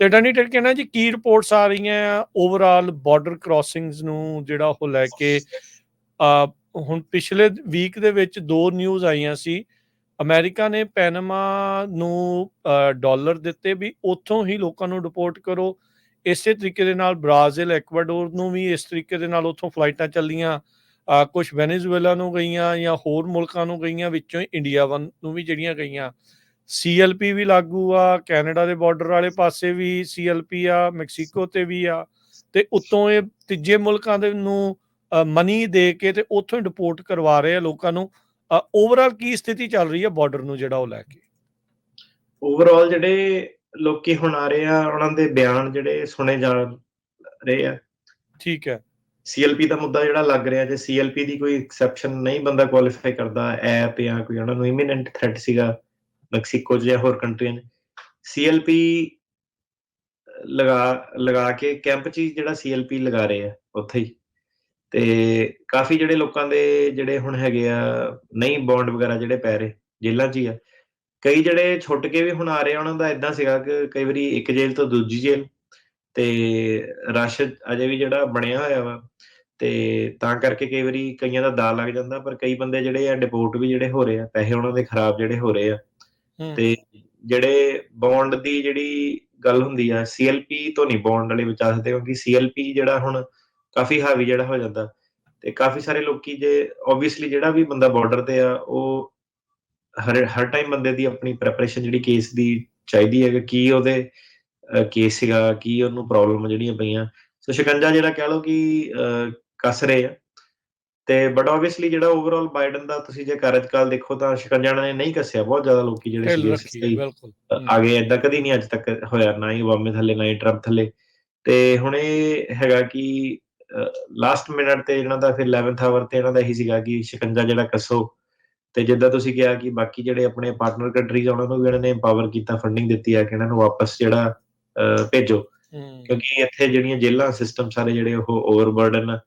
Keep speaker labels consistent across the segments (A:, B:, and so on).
A: ਤੇ Danny Ted ਕਹਿੰਦਾ ਜੀ ਕੀ ਰਿਪੋਰਟਸ ਆ ਰਹੀਆਂ ਓਵਰਆਲ ਬਾਰਡਰ ਕ੍ਰਾਸਿੰਗਸ ਨੂੰ ਜਿਹੜਾ ਉਹ ਲੈ ਕੇ ਹੁਣ ਪਿਛਲੇ ਵੀਕ ਦੇ ਵਿੱਚ ਦੋ ਨਿਊਜ਼ ਆਈਆਂ ਸੀ। ਅਮਰੀਕਾ ਨੇ ਪੈਨਮਾ ਨੂੰ ਡਾਲਰ ਦਿੱਤੇ ਵੀ ਉੱਥੋਂ ਹੀ ਲੋਕਾਂ ਨੂੰ ਰਿਪੋਰਟ ਕਰੋ। ਇਸੇ ਤਰੀਕੇ ਦੇ ਨਾਲ ਬ੍ਰਾਜ਼ੀਲ ਐਕਵਾਡੋਰ ਨੂੰ ਵੀ ਇਸ ਤਰੀਕੇ ਦੇ ਨਾਲ ਉੱਥੋਂ ਫਲਾਈਟਾਂ ਚੱਲੀਆਂ। ਕੁਝ ਵੈਨੇਜ਼ੁਏਲਾ ਨੂੰ ਗਈਆਂ ਜਾਂ ਹੋਰ ਮੁਲਕਾਂ ਨੂੰ ਗਈਆਂ, ਵਿੱਚੋਂ ਇੰਡੀਆ ਵਨ ਨੂੰ ਵੀ ਜਿਹੜੀਆਂ ਗਈਆਂ। ਸੀਐਲਪੀ ਵੀ ਲਾਗੂ ਆ ਕੈਨੇਡਾ ਦੇ ਬਾਰਡਰ ਵਾਲੇ ਪਾਸੇ ਵੀ ਸੀਐਲਪੀ ਆ ਮੈਕਸੀਕੋ ਤੇ ਵੀ ਆ। ਤੇ ਉੱਤੋਂ ਇਹ ਤੀਜੇ ਮੁਲਕਾਂ ਦੇ ਨੂੰ ਮਨੀ ਦੇ ਕੇ ਤੇ ਉੱਥੋਂ ਹੀ ਰਿਪੋਰਟ ਕਰਵਾ ਰਹੇ ਆ ਲੋਕਾਂ ਨੂੰ। ਓਵਰਆਲ ਕੀ ਸਥਿਤੀ ਚੱਲ ਰਹੀ ਹੈ ਬਾਰਡਰ ਨੂੰ ਜਿਹੜਾ ਉਹ ਲੈ ਕੇ?
B: ਓਵਰਆਲ ਜਿਹੜੇ ਲੋਕੀ ਹੁਣ ਆ ਰਹੇ ਆ ਉਹਨਾਂ ਦੇ ਬਿਆਨ ਜਿਹੜੇ ਸੁਣੇ ਜਾ ਰਹੇ ਆ।
A: ਠੀਕ ਹੈ।
B: ਸੀਐਲਪੀ ਦਾ ਮੁੱਦਾ ਜਿਹੜਾ ਲੱਗ ਰਿਹਾ ਜੇ ਸੀਐਲਪੀ ਦੀ ਕੋਈ ਐਕਸੈਪਸ਼ਨ ਨਹੀਂ ਬੰਦਾ ਕੁਆਲੀਫਾਈ ਕਰਦਾ ਐਪ ਜਾਂ ਕੋਈ ਉਹਨਾਂ ਨੂੰ ਇਮੀਨੈਂਟ ਥ੍ਰੈਟ ਸੀਗਾ ਮੈਕਸੀਕੋ ਜਾਂ ਹੋਰ ਕੰਟਰੀਆਂ ਨੇ ਸੀਐਲਪੀ ਲਗਾ ਲਗਾ ਕੇ ਕੈਂਪ 'ਚ ਜਿਹੜਾ ਸੀਐਲਪੀ ਲਗਾ ਰਹੇ ਆ, ਉੱਥੇ ਹੀ। ਤੇ ਕਾਫੀ ਜਿਹੜੇ ਲੋਕਾਂ ਦੇ ਜਿਹੜੇ ਹੁਣ ਹੈਗੇ ਆ, ਨਹੀਂ ਬੌਂਡ ਵਗੈਰਾ ਜਿਹੜੇ ਪੈ ਰਹੇ, ਜੇਲ੍ਹਾਂ 'ਚ ਹੀ ਆ। ਕਈ ਜਿਹੜੇ ਛੁੱਟ ਕੇ ਵੀ ਹੁਣ ਆ ਰਹੇ ਆ, ਉਹਨਾਂ ਦਾ ਇਦਾਂ ਸੀਗਾ ਕਿ ਕਈ ਵਾਰੀ ਇੱਕ ਜੇਲ੍ਹ ਤੋਂ ਦੂਜੀ ਜੇਲ੍ਹ। ਤੇ ਰਸ਼ ਅਜੇ ਵੀ ਜਿਹੜਾ ਬਣਿਆ ਹੋਇਆ ਵਾ, ਤੇ ਤਾਂ ਕਰਕੇ ਕਈ ਵਾਰੀ ਕਈਆਂ ਦਾ ਦਾ ਲੱਗ ਜਾਂਦਾ, ਪਰ ਕਈ ਬੰਦੇ ਜਿਹੜੇ ਆ, ਡਿਪੋਰਟ ਵੀ ਜਿਹੜੇ ਹੋ ਰਹੇ ਆ, ਪੈਸੇ ਉਹਨਾਂ ਦੇ ਖਰਾਬ ਜਿਹੜੇ ਹੋ ਰਹੇ ਆ। ਤੇ ਜਿਹੜੇ ਬੌਂਡ ਦੀ ਜਿਹੜੀ ਗੱਲ ਹੁੰਦੀ ਆ ਸੀਐਲਪੀ ਤੋਂ ਨਹੀਂ ਬੌਂਡ ਵਾਲੇ ਬਚਾ ਸਕਦੇ ਕਿਉਂਕਿ ਸੀਐਲਪੀ ਜਿਹੜਾ ਹੁਣ ਕਾਫੀ ਹਾਵੀ ਜਿਹੜਾ ਹੋ ਜਾਂਦਾ ਤੇ ਕਾਫੀ ਸਾਰੇ ਲੋਕੀ ਜੇ ਆਬਵੀਅਸਲੀ ਜਿਹੜਾ ਵੀ ਬੰਦਾ ਬਾਰਡਰ ਤੇ ਆ, ਉਹ ਹਰ ਹਰ ਟਾਈਮ ਬੰਦੇ ਦੀ ਆਪਣੀ ਪ੍ਰੈਪਰੇਸ਼ਨ ਜਿਹੜੀ ਕੇਸ ਦੀ ਚਾਹੀਦੀ ਹੈ ਕਿ ਕੀ ਉਹਦੇ ਕੇਸ ਸੀਗਾ, ਕੀ ਉਹਨੂੰ ਪ੍ਰੋਬਲਮ ਜਿਹੜੀਆਂ ਪਈਆਂ। ਸੋ ਸ਼ਿਕੰਜਾ ਜਿਹੜਾ ਕਹਿ ਲਓ ਕਿ ਕਸ ਰਹੇ ਆ। ਤੇ ਬਟ ਆਬਵੀਅਸਲੀ ਜਿਹੜਾ ਓਵਰਆਲ ਬਾਈਡਨ ਦਾ ਤੁਸੀਂ ਜੇ ਕਾਰਜਕਾਲ ਦੇਖੋ ਤਾਂ ਸ਼ਿਕੰਜਾ ਨੇ ਨਹੀਂ ਕੱਸਿਆ ਬਹੁਤ ਜ਼ਿਆਦਾ ਲੋਕੀ ਜਿਹੜੇ
A: ਸੀ ਬਿਲਕੁਲ।
B: ਆਗੇ ਇਦਾਂ ਕਦੀ ਨਹੀਂ ਅੱਜ ਤੱਕ ਹੋਇਆ ਨਾ ਹੀ ਓਬਾਮੇ ਥੱਲੇ ਨਾ ਹੀ ਟਰੰਪ ਥੱਲੇ। ਤੇ ਹੁਣ ਇਹ ਹੈਗਾ ਕਿ ਲਾਸਟ ਮਿੰਟ ਤੇ ਇਹਨਾਂ ਦਾ ਫਿਰ 11th ਆਵਰ ਤੇ ਇਹਨਾਂ ਦਾ ਇਹੀ ਸੀਗਾ ਕਿ ਸ਼ਿਕੰਜਾ ਜਿਹੜਾ ਕੱਸੋ। ਤੇ ਜਿੱਦਾਂ ਤੁਸੀਂ ਕਿਹਾ ਕਿ ਬਾਕੀ ਜਿਹੜੇ ਆਪਣੇ ਪਾਰਟਨਰ ਕੰਟਰੀਜ਼ ਉਹਨਾਂ ਨੂੰ ਵੀ ਇਹਨਾਂ ਨੇ ਪਾਵਰ ਕੀਤਾ ਫੰਡਿੰਗ ਦਿੱਤੀ ਆ ਕਿ ਇਹਨਾਂ ਨੂੰ ਵਾਪਸ ਜਿਹੜਾ ਭੇਜੋ। ਕਿਉਂਕਿ ਇੱਥੇ ਜਿਹੜੀਆਂ ਜੇਲ੍ਹਾਂ ਸਿਸਟਮ ਸਾਰੇ ਜਿਹੜੇ ਉਹ ਓਵਰਬਰਡਨ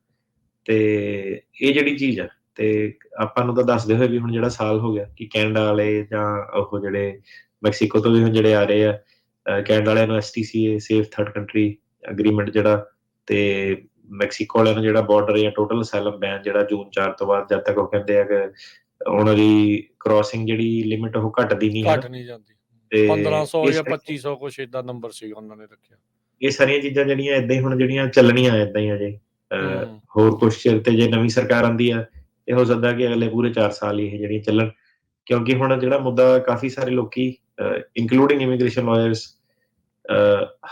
B: ਤੇ ਇਹ ਜਿਹੜੀ ਚੀਜ਼ ਆ ਤੇ ਆਪਾਂ ਨੂੰ ਤਾਂ ਦੱਸਦੇ ਹੋਏ ਵੀ ਹੁਣ ਜਿਹੜਾ ਸਾਲ ਹੋ ਗਿਆ ਕਿ ਕੈਨੇਡਾ ਵਾਲੇ ਜਾਂ ਉਹ ਜਿਹੜੇ ਮੈਕਸੀਕੋ ਤੋਂ ਵੀ ਹੁਣ ਜਿਹੜੇ ਆ ਰਹੇ ਆ ਕੈਨੇਡਾ ਵਾਲਿਆਂ ਨੂੰ STCA safe third country agreement ਜਿਹੜਾ ਤੇ ਮੈਕਸੀਕੋ ਵਾਲਿਆਂ ਨੂੰ ਜਿਹੜਾ ਬਾਰਡਰ ਜਾਂ ਟੋਟਲ ਅਸਾਈਲਮ ਬੈਨ ਜਿਹੜਾ ਜੂਨ 4 ਤੋਂ ਬਾਅਦ ਜਦ ਤੱਕ ਉਹ ਕਹਿੰਦੇ ਆ ਕਿ ਉਹਨਾਂ ਦੀ ਕ੍ਰਾਸਿੰਗ ਜਿਹੜੀ ਲਿਮਿਟ ਉਹ ਘਟਦੀ ਨਹੀਂ
A: ਹੈ। ਘਟ ਨਹੀਂ ਜਾਂਦੀ। 1500 ਜਾਂ 2500 ਕੁਛ ਇਦਾਂ ਨੰਬਰ ਸੀ ਉਹਨਾਂ ਨੇ ਰੱਖਿਆ।
B: ਇਹ ਸਾਰੀਆਂ ਚੀਜ਼ਾਂ ਜਿਹੜੀਆਂ ਇਦਾਂ ਹੀ ਹੁਣ ਜਿਹੜੀਆਂ ਚੱਲਣੀਆਂ ਇਦਾਂ ਹੀ ਅਜੇ ਹੋਰ ਕੁਝ ਚਿਰ ਤੇ ਜੇ ਨਵੀਂ ਸਰਕਾਰ ਆਂਦੀ ਆ ਇਹ ਹੋ ਸਕਦਾ ਕਿ ਅਗਲੇ ਪੂਰੇ 4 ਸਾਲ ਹੀ ਇਹ ਜਿਹੜੀਆਂ ਚੱਲਣ। ਕਿਉਂਕਿ ਹੁਣ ਜਿਹੜਾ ਮੁੱਦਾ ਕਾਫੀ ਸਾਰੇ ਲੋਕੀ ਇਨਕਲੂਡਿੰਗ ਇਮੀਗ੍ਰੇਸ਼ਨ ਲਾਇਰਸ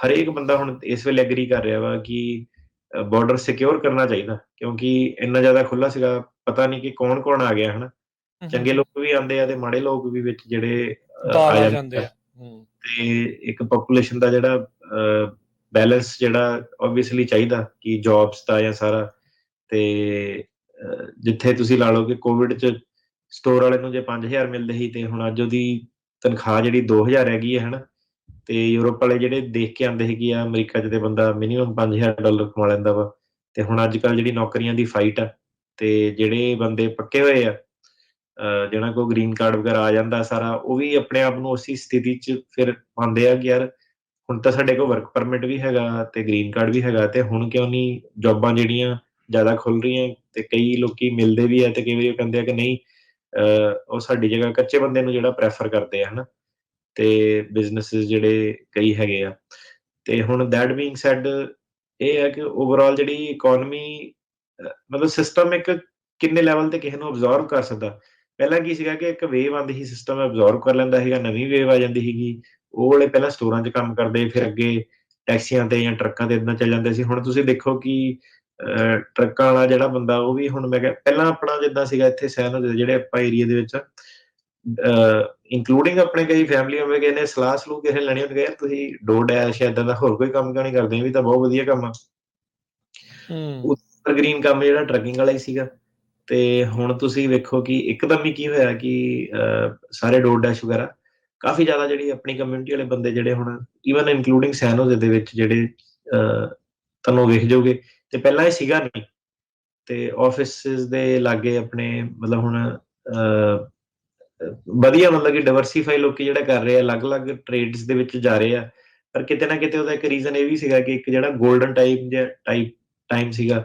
B: ਹਰੇਕ ਬੰਦਾ ਹੁਣ ਇਸ ਵੇਲੇ ਐਗਰੀ ਕਰ ਰਿਹਾ ਵਾ ਕਿ ਬਾਰਡਰ ਸਿਕਿਉਰ ਕਰਨਾ ਚਾਹੀਦਾ। ਕਿਉਂਕਿ ਇੰਨਾ ਜ਼ਿਆਦਾ ਖੁੱਲਾ ਸੀਗਾ ਪਤਾ ਨਹੀਂ ਕਿ ਕੌਣ ਕੌਣ ਆ ਗਿਆ ਹਨਾ? ਚੰਗੇ ਲੋਕ ਵੀ ਆਉਂਦੇ ਆ ਤੇ ਮਾੜੇ ਲੋਕ ਵੀ ਵਿੱਚ ਜਿਹੜੇ
A: ਆ ਜਾਂਦੇ ਆ।
B: ਤੇ ਇੱਕ ਪੋਪੂਲੇਸ਼ਨ ਦਾ ਜਿਹੜਾ ਬੈਲੈਂਸ ਜਿਹੜਾ ਆਬਵੀਅਸਲੀ ਚਾਹੀਦਾ ਕਿ ਜੌਬਸ ਦਾ ਜਾਂ ਸਾਰਾ। ਤੇ ਜਿੱਥੇ ਤੁਸੀਂ ਲਾ ਲਓ ਕਿ ਕੋਵਿਡ ਚ ਸਟੋਰ ਵਾਲੇ ਨੂੰ ਜੇ 5000 ਮਿਲਦੇ ਸੀ ਤੇ ਹੁਣ ਅੱਜ ਉਹਦੀ ਤਨਖਾਹ ਜਿਹੜੀ 2000 ਹੈਗੀ ਹੈ, ਹਨਾ। ਤੇ ਯੂਰਪ ਵਾਲੇ ਜਿਹੜੇ ਦੇਖ ਕੇ ਆਉਂਦੇ ਹੈਗੇ ਆ ਅਮਰੀਕਾ 'ਚ ਤੇ ਬੰਦਾ ਮਿਨੀਮਮ 5000 ਡਾਲਰ ਕਮਾ ਲੈਂਦਾ ਵਾ। ਤੇ ਹੁਣ ਅੱਜ ਕੱਲ ਜਿਹੜੀ ਨੌਕਰੀਆਂ ਦੀ ਫਾਈਟ ਆ, ਤੇ ਜਿਹੜੇ ਬੰਦੇ ਪੱਕੇ ਹੋਏ ਆ ਜਿਹਨਾਂ ਕੋ ਗ੍ਰੀਨ ਕਾਰਡ ਵਗੈਰਾ ਆ ਜਾਂਦਾ ਸਾਰਾ, ਉਹ ਵੀ ਆਪਣੇ ਆਪ ਨੂੰ ਉਸੇ ਸਥਿਤੀ 'ਚ ਫਿਰ ਪਾਉਂਦੇ ਆ ਕਿ ਯਾਰ ਹੁਣ ਤਾਂ ਸਾਡੇ ਕੋਲ ਵਰਕ ਪਰਮਿਟ ਵੀ ਹੈਗਾ ਤੇ ਗ੍ਰੀਨ ਕਾਰਡ ਵੀ ਹੈਗਾ ਤੇ ਹੁਣ ਕਿਉਂ ਨਹੀਂ ਜੌਬਾਂ ਜਿਹੜੀਆਂ ਜ਼ਿਆਦਾ ਖੁੱਲ ਰਹੀਆਂ ਤੇ ਕਈ ਲੋਕੀ ਮਿਲਦੇ ਵੀ ਆ ਤੇ ਕਈ ਵਾਰੀ ਕਹਿੰਦੇ ਆ ਕਿ ਨਹੀਂ ਉਹ ਸਾਡੀ ਜਗ੍ਹਾ ਕੱਚੇ ਬੰਦੇ ਨੂੰ ਜਿਹੜਾ ਪ੍ਰੈਫਰ ਕਰਦੇ ਆ ਹਨਾ ਤੇ ਬਿਜ਼ਨੈਸਸ ਜਿਹੜੇ ਕਈ ਹੈਗੇ ਆ ਤੇ ਹੁਣ ਦੈਟ ਬੀਇੰਗ ਸੈਡ ਇਹ ਹੈ ਕਿ ਓਵਰਆਲ ਜਿਹੜੀ ਇਕਨੋਮੀ ਮਤਲਬ ਸਿਸਟਮ ਇੱਕ ਕਿੰਨੇ ਲੈਵਲ ਤੇ ਕਿਸੇ ਨੂੰ ਅਬਜ਼ੌਰਬ ਕਰ ਸਕਦਾ? ਪਹਿਲਾਂ ਕੀ ਸੀਗਾ ਕਿ ਇੱਕ ਵੇਵ ਆਂਦੀ ਸੀ ਸਿਸਟਮ ਅਬਜ਼ੌਰਬ ਕਰ ਲੈਂਦਾ ਸੀਗਾ, ਨਵੀਂ ਵੇਵ ਆ ਜਾਂਦੀ ਸੀਗੀ। ਉਹ ਵਾਲੇ ਪਹਿਲਾਂ ਸਟੋਰਾਂ 'ਚ ਕੰਮ ਕਰਦੇ ਫਿਰ ਅੱਗੇ ਟੈਕਸੀਆਂ ਤੇ ਜਾਂ ਟਰੱਕਾਂ ਤੇ ਇਦਾਂ ਚੱਲ ਜਾਂਦੇ ਸੀ। ਹੁਣ ਤੁਸੀਂ ਦੇਖੋ ਕਿ ਟਰੱਕਾਂ ਵਾਲਾ ਜਿਹੜਾ ਬੰਦਾ ਉਹ ਵੀ ਹੁਣ ਮੈਂ ਕਿਹਾ ਪਹਿਲਾਂ ਆਪਣਾ ਜਿੱਦਾਂ ਸੀਗਾ ਇੱਥੇ ਸਹਿਨ ਜਿਹੜੇ ਆਪਾਂ ਏਰੀਆ ਦੇ ਵਿੱਚ ਇਨਕਲੂਡਿੰਗ ਆਪਣੇ ਕਈ ਫੈਮਿਲੀ ਹੋਵੇ ਕਿ ਨੇ ਸਲਾਹ ਸਲੂ ਕਿਸੇ ਲੈਣੀ ਹੁੰਦੀ ਯਾਰ ਤੁਸੀਂ ਡੋ ਡੈਸ਼ ਇਦਾਂ ਦਾ ਹੋਰ ਕੋਈ ਕੰਮ ਕਿਉਂ ਨਹੀਂ ਕਰਦੇ? ਵੀ ਤਾਂ ਬਹੁਤ ਵਧੀਆ ਕੰਮ ਆ।
A: ਹੂੰ।
B: ਉੱਪਰ ਗ੍ਰੀਨ ਕੰਮ ਜਿਹੜਾ ਟਰੱਕਿੰਗ ਵਾਲਾ ਹੀ ਸੀਗਾ। ਤੇ ਹੁਣ ਤੁਸੀਂ ਵੇਖੋ ਕਿ ਇੱਕਦਮ ਹੀ ਕੀ ਹੋਇਆ ਕਿ ਸਾਰੇ ਡੋ ਡੈਸ਼ ਵਗੈਰਾ ਕਾਫੀ ਜ਼ਿਆਦਾ ਜਿਹੜੀ ਆਪਣੀ ਕਮਿਊਨਿਟੀ ਵਾਲੇ ਬੰਦੇ ਜਿਹੜੇ ਹੁਣ ਈਵਨ ਇਨਕਲੂਡਿੰਗ ਸੈਨੋਜ਼ ਦੇ ਵਿੱਚ ਜਿਹੜੇ ਤੁਹਾਨੂੰ ਵੇਖ ਜਾਓਗੇ, ਤੇ ਪਹਿਲਾਂ ਇਹ ਸੀਗਾ ਨਹੀਂ। ਤੇ ਆਫਿਸਿਸ ਦੇ ਲਾਗੇ ਆਪਣੇ, ਮਤਲਬ ਹੁਣ ਵਧੀਆ ਮਤਲਬ ਕਿ ਡਾਈਵਰਸਿਫਾਈ ਲੋਕੀ ਜਿਹੜਾ ਕਰ ਰਹੇ ਆ, ਅਲੱਗ-ਅਲੱਗ ਟ੍ਰੇਡਸ ਦੇ ਵਿੱਚ ਜਾ ਰਹੇ ਆ। ਪਰ ਕਿਤੇ ਨਾ ਕਿਤੇ ਉਹਦਾ ਇੱਕ ਰੀਜ਼ਨ ਇਹ ਵੀ ਸੀਗਾ ਕਿ ਇੱਕ ਜਿਹੜਾ 골ਡਨ ਟਾਈਮ ਜਿਹਾ ਟਾਈਪ ਟਾਈਮ ਸੀਗਾ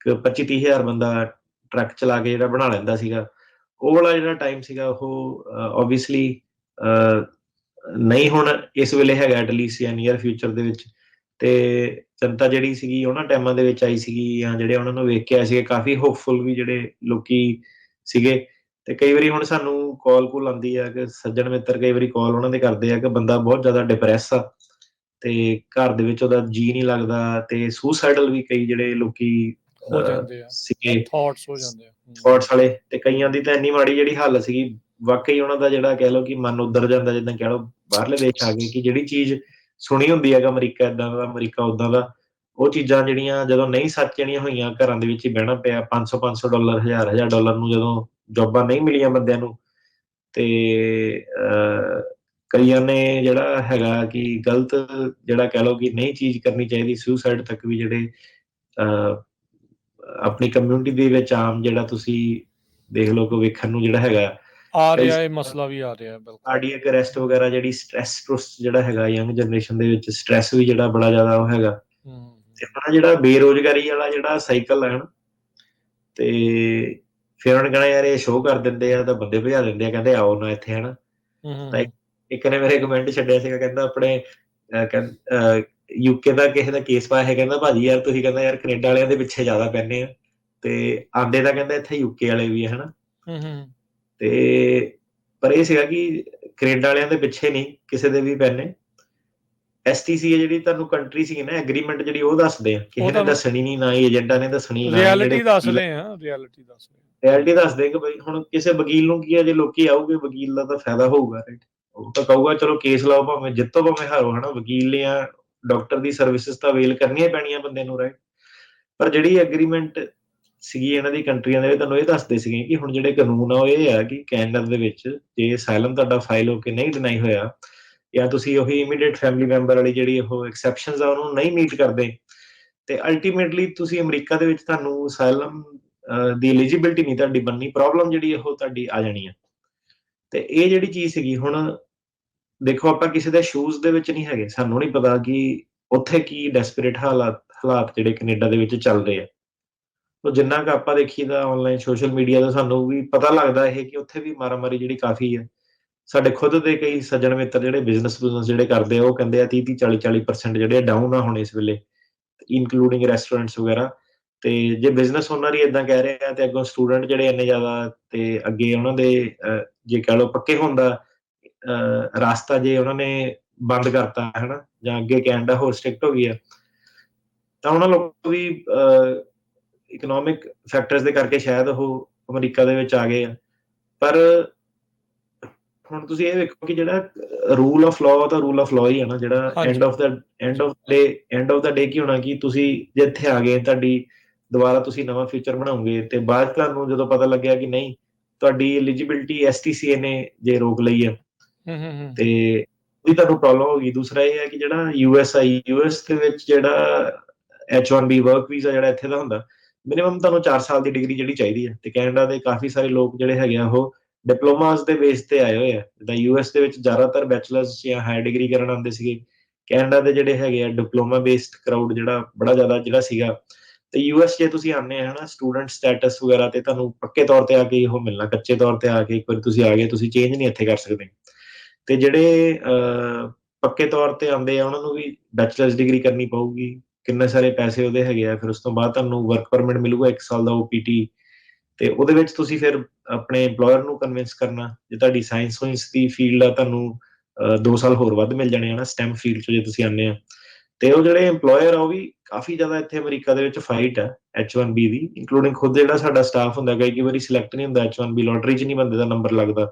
B: ਕਿ 25 30 ਹਜ਼ਾਰ ਬੰਦਾ ਟਰੱਕ ਚਲਾ ਕੇ ਜਿਹੜਾ ਬਣਾ ਲੈਂਦਾ ਸੀਗਾ। ਉਹ ਵਾਲਾ ਜਿਹੜਾ ਟਾਈਮ ਸੀਗਾ, ਉਹ ਆਬਵੀਅਸਲੀ ਨਹੀਂ ਹੁਣ ਇਸ ਵੇਲੇ ਹੈਗਾ ਐਟਲੀਸਟ ਜਾਂ ਨੀਅਰ ਫਿਊਚਰ ਦੇ ਵਿੱਚ। ਤੇ ਜਨਤਾ ਜਿਹੜੀ ਸੀਗੀ ਉਹਨਾਂ ਟਾਈਮਾਂ ਦੇ ਵਿੱਚ ਆਈ ਸੀਗੀ ਜਾਂ ਜਿਹੜੇ ਉਹਨਾਂ ਨੂੰ ਵੇਖ ਕੇ ਆਏ ਸੀਗੇ ਕਾਫੀ ਹੋਪਫੁਲ ਵੀ ਜਿਹੜੇ ਲੋਕੀ ਸੀਗੇ। ਤੇ ਕਈ ਵਾਰੀ ਹੁਣ ਸਾਨੂੰ ਕਾਲ ਕੋਲ ਆਉਂਦੀ ਆ ਕਿ ਸੱਜਣ ਮਿੱਤਰ ਕਈ ਵਾਰੀ ਕਾਲ ਉਹਨਾਂ ਦੇ ਕਰਦੇ ਆ ਕਿ ਬੰਦਾ ਬਹੁਤ ਜ਼ਿਆਦਾ ਡਿਪਰੈਸ ਆ। ਤੇ ਘਰ ਦੇ ਵਿੱਚ ਉਹਦਾ ਜੀ ਨਹੀਂ ਲੱਗਦਾ ਤੇ ਸੁਸਾਈਡਲ ਵੀ ਕਈ ਜਿਹੜੇ ਲੋਕੀ
A: ਹੋ ਜਾਂਦੇ ਆ।
B: ਸੀਗੇ।
A: ਥਾਟਸ ਹੋ ਜਾਂਦੇ ਆ।
B: ਸਪੋਰਟਸ ਵਾਲੇ ਤੇ ਕਈਆਂ ਦੀ ਤਾਂ ਇੰਨੀ ਮਾੜੀ ਜਿਹੜੀ ਹਾਲਤ ਸੀਗੀ ਵਾਕਈ ਉਹਨਾਂ ਦਾ ਜਿਹੜਾ ਕਹਿ ਲਓ ਕਿ ਮਨ ਉਧਰ ਜਾਂਦਾ ਜਿੱਦਾਂ ਕਹਿ ਲਓ ਬਾਹਰਲੇ ਦੇਸ਼ ਆ ਗਏ ਕਿ ਜਿਹੜੀ ਚੀਜ਼ ਸੁਣੀ ਹੁੰਦੀ ਹੈਗਾ ਅਮਰੀਕਾ ਇਦਾਂ ਦਾ ਅਮਰੀਕਾ ਉਦਾਂ ਦਾ ਉਹ ਚੀਜ਼ਾਂ ਜਿਹੜੀਆਂ ਜਦੋਂ ਨਹੀਂ ਸੱਚ ਜਿਹੜੀਆਂ ਹੋਈਆਂ ਘਰਾਂ ਦੇ ਵਿੱਚ ਹੀ ਬਹਿਣਾ ਪਿਆ 500 500 ਡਾਲਰ 1000 1000 ਡਾਲਰ ਨੂੰ ਜਦੋਂ ਜੌਬਾਂ ਨਹੀਂ ਮਿਲੀਆਂ ਬੰਦਿਆਂ ਨੂੰ ਤੇ ਅਹ, ਕਈਆਂ ਨੇ ਜਿਹੜਾ ਹੈਗਾ ਕਿ ਗਲਤ ਜਿਹੜਾ ਕਹਿ ਲਓ ਕਿ ਨਹੀਂ ਚੀਜ਼ ਕਰਨੀ ਚਾਹੀਦੀ ਸੁਸਾਈਡ ਤੱਕ ਵੀ ਜਿਹੜੇ ਅਹ, ਆਪਣੀ ਕਮਿਊਨਿਟੀ ਦੇ ਵਿੱਚ ਆਮ ਜਿਹੜਾ ਤੁਸੀਂ ਦੇਖ ਲਓ ਕਿ ਵੇਖਣ ਨੂੰ ਜਿਹੜਾ ਹੈਗਾ
A: ਆ ਰਿਹਾ ਇਹ ਮਸਲਾ ਵੀ ਆ ਰਿਹਾ ਬਿਲਕੁਲ।
B: ਕਾਰਡੀਅਕ ਅਰੈਸਟ ਵਗੈਰਾ ਜਿਹੜੀ ਸਟ੍ਰੈਸ ਸਟ੍ਰੈਸ ਜਿਹੜਾ ਹੈਗਾ ਯੰਗ ਜਨਰੇਸ਼ਨ ਦੇ ਵਿੱਚ ਸਟ੍ਰੈਸ ਵੀ ਜਿਹੜਾ ਬੜਾ ਜ਼ਿਆਦਾ ਉਹ ਹੈਗਾ। ਤੇ ਆਪਣਾ ਜਿਹੜਾ ਬੇਰੋਜ਼ਗਾਰੀ ਵਾਲਾ ਜਿਹੜਾ ਸਾਈਕਲ ਹੈ ਨਾ ਤੇ ਫਿਰ ਉਹਨਾਂ ਨੇ ਕਹਿਣਾ ਯਾਰ ਇਹ ਸ਼ੋਅ ਕਰ ਦਿੰਦੇ ਆ ਤਾਂ ਬੰਦੇ ਭਜਾ ਦਿੰਦੇ ਆ। ਕਹਿੰਦੇ ਆਓ ਨਾ ਇੱਥੇ ਹਨਾ? ਤਾਂ ਇੱਕ ਨੇ ਮੇਰੇ ਕਮੈਂਟ ਛੱਡਿਆ ਸੀਗਾ ਕਹਿੰਦਾ ਆਪਣੇ ਯੂਕੇ ਦਾ ਕਿਸੇ ਦਾ ਕੇਸ ਪਾਇਆ ਹੈ ਕਹਿੰਦਾ ਭਾਜੀ ਯਾਰ ਤੁਸੀਂ ਕਹਿੰਦਾ ਯਾਰ ਕੈਨੇਡਾ ਵਾਲਿਆਂ ਦੇ ਪਿੱਛੇ ਜ਼ਿਆਦਾ ਪੈਂਦੇ ਆ। ਤੇ ਆਂਦੇ ਤਾਂ ਕਹਿੰਦਾ ਇੱਥੇ ਯੂਕੇ ਵਾਲੇ ਵੀ ਆ ਹਨਾ?
A: ਹਮ, ਹਮ,
B: ਤੇ ਪਰ ਇਹ ਸੀਗਾ ਕਿ ਕੈਨੇਡਾ ਵਾਲਿਆਂ ਦੇ ਪਿੱਛੇ ਨਹੀਂ ਕਿਸੇ ਦੇ ਵੀ ਪੈਨੇ ਐਸਟੀਸੀ ਜਿਹੜੀ ਤੁਹਾਨੂੰ ਕੰਟਰੀ ਸੀ ਨਾ ਐਗਰੀਮੈਂਟ ਜਿਹੜੀ ਉਹ ਦੱਸਦੇ ਆ ਕਿਸੇ ਨੇ
A: ਤੁਹਾਨੂੰ-
B: ਦੱਸਣੀ ਨਹੀਂ ਨਾ ਹੀ ਏਜੰਟਾਂ ਨੇ ਦੱਸਣੀ ਨਾ ਹੀ
A: ਰਿਐਲਿਟੀ
B: ਜਿਹੜੇ
A: ਦੱਸ
B: ਵਕੀਲ-
A: ਰਹੇ ਆ ਰਿਐਲਿਟੀ ਦੱਸ ਰਹੇ ਆ।
B: ਰਿਐਲਿਟੀ ਦੱਸਦੇ ਕਿ ਬਈ ਹੁਣ ਕਿਸੇ ਵਕੀਲ ਨੂੰ ਕੀ ਹੈ ਜੇ ਲੋਕੀ ਆਉਗੇ ਵਕੀਲ ਦਾ ਤਾਂ ਫਾਇਦਾ ਹੋਊਗਾ ਰਾਈਟ ਉਹ ਤਾਂ ਕਹੂਗਾ ਚਲੋ ਕੇਸ ਲਾਓ ਭਾਵੇਂ ਜਿੱਤੋ ਭਾਵੇਂ ਹਾਰੋ ਹਨਾ? ਵਕੀਲ ਜਾਂ ਡਾਕਟਰ ਦੀ ਸਰਵਿਸਿਜ਼ ਤਾਂ ਅਵੇਲ ਕਰਨੀਆਂ ਹੀ ਪੈਣੀਆਂ ਬੰਦੇ ਨੂੰ ਰਾਈਟ ਪਰ ਜਿਹੜੀ ਐਗਰੀਮੈਂਟ ਸੀਗੀ ਇਹਨਾਂ ਦੀ ਕੰਟਰੀਆਂ ਦੇ ਵਿੱਚ, ਤੁਹਾਨੂੰ ਇਹ ਦੱਸਦੇ ਸੀਗੇ ਕਿ ਹੁਣ ਜਿਹੜੇ ਕਾਨੂੰਨ ਆ, ਉਹ ਇਹ ਆ ਕਿ ਕੈਨੇਡਾ ਦੇ ਵਿੱਚ ਜੇ ਅਸਾਈਲਮ ਤੁਹਾਡਾ ਫਾਈਲ ਹੋ ਕੇ ਨਹੀਂ ਡਿਨਾਈ ਹੋਇਆ ਜਾਂ ਤੁਸੀਂ ਉਹੀ ਇਮੀਡੀਏਟ ਫੈਮਿਲੀ ਮੈਂਬਰ ਵਾਲੀ ਜਿਹੜੀ ਉਹ ਐਕਸੈਪਸ਼ਨਸ ਆ, ਉਹਨੂੰ ਨਹੀਂ ਮੀਟ ਕਰਦੇ, ਤੇ ਅਲਟੀਮੇਟਲੀ ਤੁਸੀਂ ਅਮਰੀਕਾ ਦੇ ਵਿੱਚ ਤੁਹਾਨੂੰ ਅਸਾਈਲਮ ਦੀ ਐਲੀਜੀਬਿਲਟੀ ਨਹੀਂ ਤੁਹਾਡੀ ਬੰਨੀ ਪ੍ਰੋਬਲਮ ਜਿਹੜੀ ਉਹ ਤੁਹਾਡੀ ਆ ਜਾਣੀ ਆ। ਤੇ ਇਹ ਜਿਹੜੀ ਚੀਜ਼ ਸੀਗੀ, ਹੁਣ ਦੇਖੋ ਆਪਾਂ ਕਿਸੇ ਦੇ ਸ਼ੂਜ਼ ਦੇ ਵਿੱਚ ਨਹੀਂ ਹੈਗੇ, ਸਾਨੂੰ ਨਹੀਂ ਪਤਾ ਕਿ ਉੱਥੇ ਕੀ ਡੈਸਪਰੇਟ ਹਾਲਾਤ ਹਾਲਾਤ ਜਿਹੜੇ ਕੈਨੇਡਾ ਦੇ ਵਿੱਚ ਚੱਲ ਰਹੇ ਆ। ਉਹ ਜਿੰਨਾ ਕੁ ਆਪਾਂ ਦੇਖੀਦਾ ਆਨਲਾਈਨ ਸੋਸ਼ਲ ਮੀਡੀਆ ਦਾ ਸਾਨੂੰ ਵੀ ਪਤਾ ਲੱਗਦਾ ਇਹ ਕਿ ਉੱਥੇ ਵੀ ਮਾਰਾਮਾਰੀ ਜਿਹੜੀ ਕਾਫੀ ਹੈ। ਸਾਡੇ ਖੁਦ ਦੇ ਕਈ ਸੱਜਣ ਮਿੱਤਰ ਜਿਹੜੇ ਬਿਜ਼ਨਸ ਬਿਜ਼ਨਸ ਜਿਹੜੇ ਕਰਦੇ ਆ, ਉਹ ਕਹਿੰਦੇ ਆ 30 30 40 40% ਜਿਹੜੇ ਡਾਊਨ ਆ ਹੁਣ ਇਸ ਵੇਲੇ ਇਨਕਲੂਡਿੰਗ ਰੈਸਟੋਰੈਂਟਸ ਵਗੈਰਾ। ਤੇ ਜੇ ਬਿਜ਼ਨਸ ਓਨਰ ਹੀ ਇਦਾਂ ਕਹਿ ਰਹੇ ਆ ਤੇ ਅੱਗੋਂ ਸਟੂਡੈਂਟ ਜਿਹੜੇ ਇੰਨੇ ਜ਼ਿਆਦਾ ਤੇ ਅੱਗੇ ਉਹਨਾਂ ਦੇ ਜੇ ਕਹ ਲਓ ਪੱਕੇ ਹੋਣ ਰਾਸਤਾ ਜੇ ਉਹਨਾਂ ਨੇ ਬੰਦ ਕਰਤਾ ਹੈ ਨਾ ਜਾਂ ਅੱਗੇ ਕੈਨੇਡਾ ਹੋਰ ਸਟ੍ਰਿਕਟ ਹੋ ਗਈ ਗਿਆ, ਤਾਂ ਉਹਨਾਂ ਲੋਕ ਵੀ ਇਕਨੋਮਿਕ ਫੈਕਟਰਸ ਦੇ ਕਰਕੇ ਸ਼ਾਇਦ ਉਹ ਅਮਰੀਕਾ ਦੇ ਵਿੱਚ ਆ ਗਏ ਆ। ਪਰ ਹੁਣ ਤੁਸੀਂ ਇਹ ਵੇਖੋ ਕਿ ਜਿਹੜਾ ਰੂਲ ਆਫ ਲਾਅ ਤਾਂ ਰੂਲ ਆਫ ਲਾਅ ਹੀ ਹੈ ਨਾ। ਜਿਹੜਾ। End of the end of day end of the day ਕੀ ਹੋਣਾ ਕਿ ਤੁਸੀਂ ਜੇ ਇੱਥੇ ਆ ਗਏ ਤੁਹਾਡੀ ਦੁਬਾਰਾ ਤੁਸੀਂ ਨਵਾਂ ਫਿਊਚਰ ਬਣਾਓਗੇ ਤੇ ਬਾਅਦ ਤੁਹਾਨੂੰ ਜਦੋਂ ਪਤਾ ਲੱਗਿਆ ਕਿ ਨਹੀਂ ਤੁਹਾਡੀ ਐਲੀਜੀਬਿਲਟੀ ਐਸਟੀਸੀਏ ਨੇ ਜੇ ਰੋਕ ਲਈ ਹੈ
A: ਹਮ, ਹਮ, ਹਮ,
B: ਤੇ ਉਹਦੀ ਤੁਹਾਨੂੰ ਪ੍ਰੋਬਲਮ ਹੋ ਗਈ ਦੂਸਰਾ ਇਹ ਹੈ ਕਿ ਜਿਹੜਾ ਯੂਐਸ ਯੂਐਸ ਦੇ ਵਿੱਚ ਜਿਹੜਾ H1B ਵਰਕ ਵੀਜ਼ਾ ਜਿਹੜਾ ਇੱਥੇ ਦਾ ਹੁੰਦਾ ਮਿਨੀਮਮ ਤੁਹਾਨੂੰ 4 ਸਾਲ ਦੀ ਡਿਗਰੀ ਜਿਹੜੀ ਚਾਹੀਦੀ ਹੈ ਤੇ ਕੈਨੇਡਾ ਦੇ ਕਾਫੀ ਸਾਰੇ ਲੋਕ ਜਿਹੜੇ ਹੈਗੇ ਆ ਉਹ ਡਿਪਲੋਮਾਸ ਦੇ ਬੇਸ ਤੇ ਆਏ ਹੋਏ ਆ। ਜਿੱਦਾਂ ਯੂਐਸ ਦੇ ਵਿੱਚ ਜ਼ਿਆਦਾਤਰ ਬੈਚਲਰਸ ਜਾਂ ਹਾਇਰ ਡਿਗਰੀ ਕਰਨ ਆਉਂਦੇ ਸੀਗੇ। ਕੈਨੇਡਾ ਦੇ ਜਿਹੜੇ ਹੈਗੇ ਆ ਡਿਪਲੋਮਾ ਬੇਸਡ ਕਰਾਊਡ ਜਿਹੜਾ ਬੜਾ ਜ਼ਿਆਦਾ ਜਿਹੜਾ ਸੀਗਾ। ਤੇ ਯੂਐਸ ਜੇ ਤੁਸੀਂ ਆਉਂਦੇ ਆ ਹਨਾ ਸਟੂਡੈਂਟ ਸਟੇਟਸ ਵਗੈਰਾ ਤੇ ਤੁਹਾਨੂੰ ਪੱਕੇ ਤੌਰ ਤੇ ਆ ਕੇ ਉਹ ਮਿਲਣਾ, ਕੱਚੇ ਤੌਰ ਤੇ ਆ ਕੇ ਇੱਕ ਵਾਰ ਤੁਸੀਂ ਆ ਗਏ, ਤੁਸੀਂ ਚੇਂਜ ਨਹੀਂ ਇੱਥੇ ਕਰ ਸਕਦੇ। ਤੇ ਜਿਹੜੇ ਪੱਕੇ ਤੌਰ ਤੇ ਆਉਂਦੇ ਆ, ਉਹਨਾਂ ਨੂੰ ਵੀ ਬੈਚਲਰਸ ਡਿਗਰੀ ਕਰਨੀ ਪਊਗੀ। ਕਿੰਨੇ ਸਾਰੇ ਪੈਸੇ ਉਹਦੇ ਹੈਗੇ ਆ, ਫਿਰ ਉਸ ਤੋਂ ਬਾਅਦ ਤੁਹਾਨੂੰ ਵਰਕ ਪਰਮਿਟ ਮਿਲੂਗਾ 1 ਸਾਲ ਦਾ OPT ਤੇ ਉਹਦੇ ਵਿੱਚ ਤੁਸੀਂ ਫਿਰ ਆਪਣੇ EMPLOYER ਨੂੰ ਕਨਵਿੰਸ ਕਰਨਾ, ਜੇ ਤੁਹਾਡੀ ਸਾਇੰਸ ਸਾਇੰਸ ਦੀ ਫੀਲਡ ਆ, ਤੁਹਾਨੂੰ 2 ਸਾਲ ਹੋਰ ਵੱਧ ਮਿਲ ਜਾਣੇ ਆ ਨਾ ਫੀਲਡ ਚ ਜੇ ਤੁਸੀਂ ਆਉਂਦੇ ਆ ਤੇ ਉਹ ਜਿਹੜੇ EMPLOYER ਆ, ਉਹ ਵੀ ਕਾਫੀ ਜ਼ਿਆਦਾ ਇੱਥੇ ਅਮਰੀਕਾ ਦੇ ਵਿੱਚ ਫਾਈਟ ਹੈ H1B ਦੀ ਇਨਕਲੂਡਿੰਗ ਖੁਦ ਜਿਹੜਾ ਸਾਡਾ ਸਟਾਫ ਹੁੰਦਾ ਕਈ ਕਈ ਵਾਰੀ ਸਿਲੈਕਟ ਨਹੀਂ ਹੁੰਦਾ H1B ਲੋਟਰੀ 'ਚ ਨਹੀਂ ਬੰਦੇ ਦਾ ਨੰਬਰ ਲੱਗਦਾ।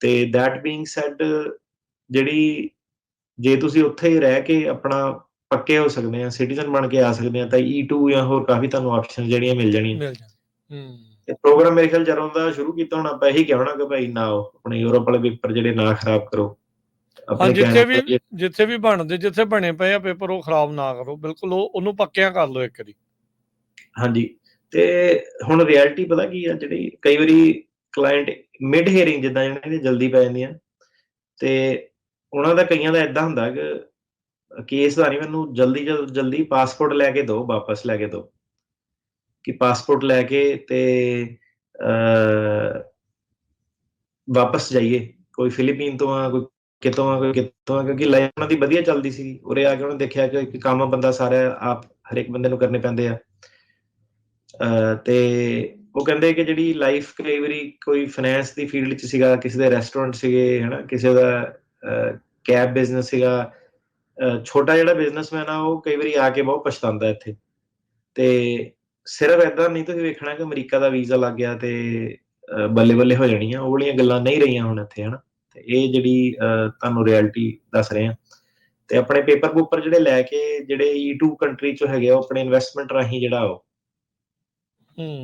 B: ਤੇ that being said, ਜਿਹੜੀ ਜੇ ਤੁਸੀਂ ਉੱਥੇ ਹੀ ਰਹਿ ਕੇ ਆਪਣਾ ਪੱਕੇ ਹੋ ਸਕਦੇ ਆ ਸਿਟੀਜ਼ਨ ਬਣ ਕੇ ਆ ਸਕਦੇ ਆ ਤਾਂ E2 ਜਾਂ ਹੋਰ ਕਾਫੀ ਤੁਹਾਨੂੰ ਆਪਸ਼ਨ ਜਿਹੜੀਆਂ ਮਿਲ ਜਾਣੀਆਂ।
A: ਮਿਲ ਜਾ ਹਮ
B: ਤੇ ਪ੍ਰੋਗਰਾਮ ਮੇਰੇ ਖਿਆਲ ਜਦੋਂ ਦਾ ਸ਼ੁਰੂ ਕੀਤਾ ਹੁਣ ਆਪਾਂ ਇਹੀ ਕਹਿਣਾ ਕਿ ਭਾਈ ਨਾ ਆਪਣੇ ਯੂਰਪ ਵਾਲੇ ਪੇਪਰ ਜਿਹੜੇ ਨਾ ਖਰਾਬ ਕਰੋ।
A: ਹਾਂ ਜਿੱਥੇ ਵੀ ਜਿੱਥੇ ਵੀ ਬਣਦੇ ਜਿੱਥੇ ਬਣੇ ਪਏ ਆ ਪੇਪਰ ਉਹ ਖਰਾਬ ਨਾ ਕਰੋ ਬਿਲਕੁਲ ਉਹ ਉਹਨੂੰ ਪੱਕਿਆਂ ਕਰ ਲਓ ਇੱਕ ਵਾਰੀ।
B: ਹਾਂਜੀ ਤੇ ਹੁਣ ਰਿਐਲਿਟੀ ਪਤਾ ਕੀ ਆ ਜਿਹੜੀ ਕਈ ਵਾਰੀ ਕਲਾਇੰਟ ਮਿਡ ਹੀਅਰਿੰਗ ਜਿੱਦਾਂ ਦੀ ਜਲਦੀ ਪੈ ਜਾਂਦੀਆਂ ਤੇ ਉਹਨਾਂ ਦਾ ਕਈਆਂ ਦਾ ਇਦਾਂ ਹੁੰਦਾ ਕਿ ਕੇਸ ਦਾ ਨਹੀਂ ਮੈਨੂੰ ਜਲਦੀ ਜਲਦੀ ਪਾਸਪੋਰਟ ਲੈ ਕੇ ਦਿਓ ਵਾਪਸ ਲੈ ਕੇ ਦਿਓ। ਕਿ ਪਾਸਪੋਰਟ ਲੈ ਕੇ ਤੇ ਅਹ, ਵਾਪਸ ਜਾਈਏ। ਕੋਈ ਫਿਲੀਪੀਨ ਤੋਂ ਆ ਕੋਈ ਕਿਤੋਂ ਆ ਕੋਈ ਕਿਤੋਂ ਆ ਕਿਉਂਕਿ ਲਾਈਫ ਉਹਨਾਂ ਦੀ ਵਧੀਆ ਚੱਲਦੀ ਸੀ। ਉਰੇ ਆ ਕੇ ਉਹਨੇ ਦੇਖਿਆ ਕਿ ਕਿ ਕੰਮ ਬੰਦਾ ਸਾਰਾ ਆਪ ਹਰੇਕ ਬੰਦੇ ਨੂੰ ਕਰਨੇ ਪੈਂਦੇ ਆ। ਤੇ ਉਹ ਕਹਿੰਦੇ ਕਿ ਜਿਹੜੀ ਲਾਈਫ ਕਈ ਵਾਰੀ ਕੋਈ ਫਾਈਨੈਂਸ ਦੀ ਫੀਲਡ 'ਚ ਸੀਗਾ ਕਿਸੇ ਦੇ ਰੈਸਟੋਰੈਂਟ ਸੀਗੇ ਹਨਾ ਕਿਸੇ ਦਾ ਕੈਬ ਬਿਜ਼ਨਸ ਸੀਗਾ ਛੋਟਾ ਜਿਹੜਾ ਬਿਜ਼ਨਸਮੈਨ ਆ, ਉਹ ਕਈ ਵਾਰੀ ਆ ਕੇ ਬਹੁਤ ਪਛਤਾਉਂਦਾ ਇੱਥੇ। ਤੇ ਸਿਰਫ ਏਦਾਂ ਨਹੀਂ, ਤੁਸੀਂ ਵੇਖਣਾ ਕਿ ਅਮਰੀਕਾ ਦਾ ਵੀਜ਼ਾ ਲੱਗ ਗਿਆ ਤੇ ਬੱਲੇ ਬੱਲੇ ਹੋ ਜਾਣੀਆਂ। ਉਹ ਵਾਲੀਆਂ ਗੱਲਾਂ ਨਹੀਂ ਰਹੀਆਂ ਹੁਣ ਇੱਥੇ, ਹਨਾ। ਤੇ ਇਹ ਜਿਹੜੀ ਤੁਹਾਨੂੰ ਰਿਐਲਿਟੀ ਦੱਸ ਰਹੇ ਆ। ਤੇ ਆਪਣੇ ਪੇਪਰ ਪੂਪਰ ਜਿਹੜੇ ਲੈ ਕੇ, ਜਿਹੜੇ E2 ਕੰਟਰੀ ਚੋਂ ਹੈਗੇ ਆ ਆਪਣੇ ਇਨਵੈਸਟਮੈਂਟ ਰਾਹੀਂ ਜਿਹੜਾ ਉਹ।
A: ਹੂੰ।